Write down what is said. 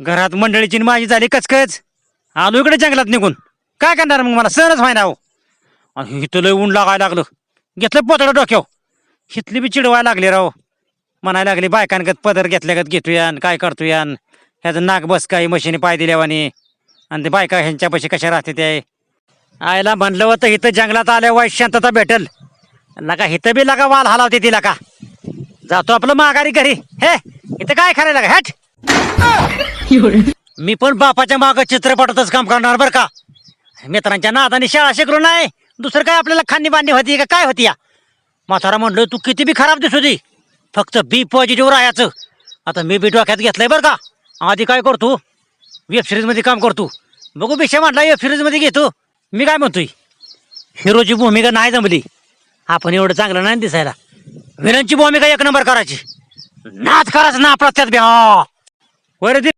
घरात मंडळीची आणि माझी झाली कचकच. आलो इकडे जंगलात निघून. काय करणार मग मला? सहनच व्हायना हो. आणि इथं लय ऊन लागायला लागलं. घेतलं पोतडं डोक्याव हिथली बी चिडवायला लागली राव. म्हणायला लागली बायकांगत पदर घेतल्यागत घेतोयान काय करतोया ह्याचं नाक बस काही मशीने पाय दिल्यावानी. आणि ते बायका ह्यांच्यापाशी कशा राहते ते? आयला म्हणलं होतं इथं जंगलात आल्या वाईट शांतता भेटल. लका इथं बी लगा वाल हलावते तिला का जातो आपलं माघारी घरी. हे इथं काय करायला लागा हॅट. मी पण बापाच्या माग चित्रपटातच काम करणार बरं का. मित्रांच्या नादाने शाळा शिकलो नाही. दुसरं काय आपल्याला खांदी बांधणी होती का काय होती या? म्हातारा म्हणलं तू किती बी खराब दिसू दे. फक्त बी पॉझिटिव्ह राहायचं. आता मी बी डोक्यात घेतलंय बरं का. आधी काय करतो? वेब सिरीजमध्ये काम करतो. बघू विषय म्हटला वेब सिरीजमध्ये घेतो. मी काय म्हणतोय? हिरोची भूमिका नाही जमली. आपण एवढं चांगलं नाही दिसायला. विलनची भूमिका एक नंबर करायची. नाच करायचं ना आपला त्यात बी. हा. वर